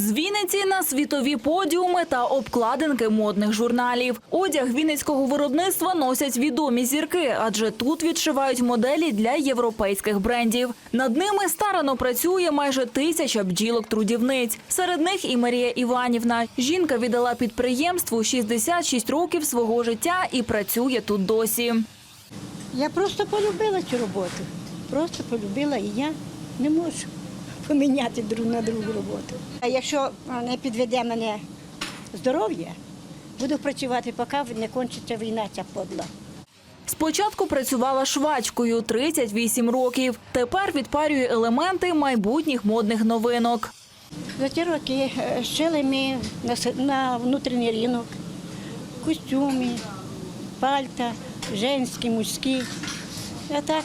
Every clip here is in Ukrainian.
З Вінниці на світові подіуми та обкладинки модних журналів. Одяг вінницького виробництва носять відомі зірки, адже тут відшивають моделі для європейських брендів. Над ними старано працює майже тисяча бджілок-трудівниць. Серед них і Марія Іванівна. Жінка віддала підприємству 66 років свого життя і працює тут досі. Я просто полюбила цю роботу. Просто полюбила і я не можу поміняти друг на другу роботу. А якщо не підведе мене здоров'я, буду працювати, поки не кончиться війна ця подла. Спочатку працювала швачкою 38 років. Тепер відпарює елементи майбутніх модних новинок. За ті роки е, шили ми на, на внутрішній ринок, костюми, пальта, женські, мужські. А так,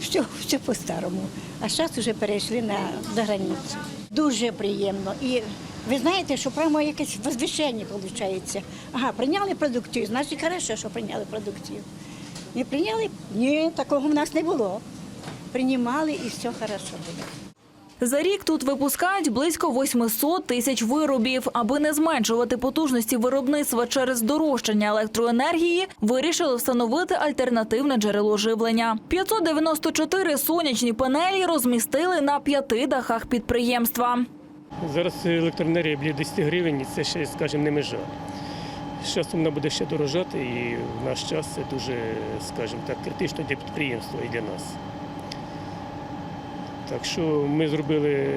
все, все по-старому. А зараз вже перейшли на за границю. Дуже приємно. І ви знаєте, що прямо якесь возвищення виходить. Ага, прийняли продукцію, значить, хорошо, що прийняли продукцію. Не прийняли? Ні, такого в нас не було. Приймали і все хорошо буде. За рік тут випускають близько 800 тисяч виробів. Аби не зменшувати потужності виробництва через дорожчання електроенергії, вирішили встановити альтернативне джерело живлення. 594 сонячні панелі розмістили на п'яти дахах підприємства. Зараз електроенергія біля 10 гривень, це ще, скажімо, не межа. Часом вона буде ще дорожати, і в наш час це дуже, скажімо так, критично для підприємства і для нас. Так що ми зробили,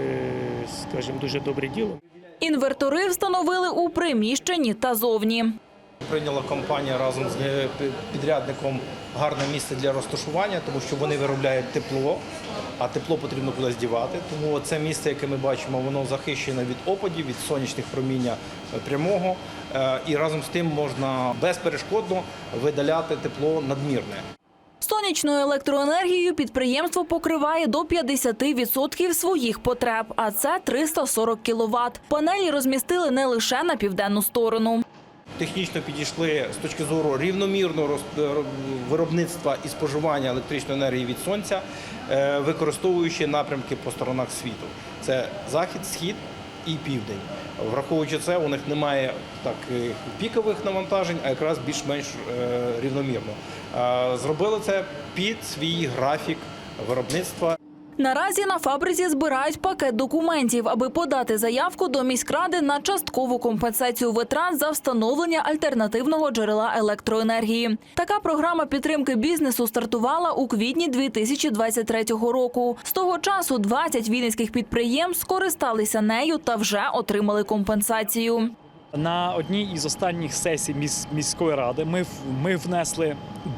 скажімо, дуже добре діло. Інвертори встановили у приміщенні та зовні. Прийняла компанія разом з е, підрядником гарне місце для розташування, тому що вони виробляють тепло, а тепло потрібно кудись дівати. Тому це місце, яке ми бачимо, воно захищене від опадів, від сонячних проміння е, прямого. Е, І разом з тим можна безперешкодно видаляти тепло надмірне. Сонячною електроенергією підприємство покриває до 50% своїх потреб, а це 340 кВт. Панелі розмістили не лише на південну сторону. Технічно підійшли з точки зору рівномірного е, виробництва і споживання електричної енергії від сонця, е, використовуючи напрямки по сторонах світу. Це захід, схід і південь. Враховуючи це, у них немає так е, пікових навантажень, а якраз більш-менш е, рівномірно. Зробили це під свій графік виробництва. Наразі на фабриці збирають пакет документів, аби подати заявку до міськради на часткову компенсацію витрат за встановлення альтернативного джерела електроенергії. Така програма підтримки бізнесу стартувала у квітні 2023 року. З того часу 20 вінницьких підприємств скористалися нею та вже отримали компенсацію. На одній із останніх сесій міс- міської ради ми, ми внесли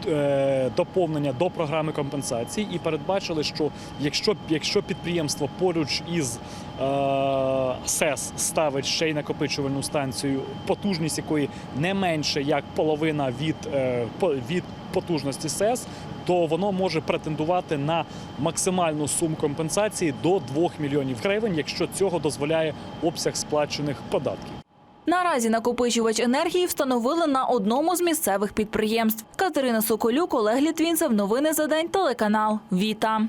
е, доповнення до програми компенсації і передбачили, що якщо, якщо підприємство поруч із е, СЕС ставить ще й накопичувальну станцію, потужність якої не менше як половина від, е, від потужності СЕС, то воно може претендувати на максимальну суму компенсації до 2 мільйонів гривень, якщо цього дозволяє обсяг сплачених податків. Наразі накопичувач енергії встановили на одному з місцевих підприємств. Катерина Соколюк, Олег Літвінцев. Новини за день. Телеканал Віта.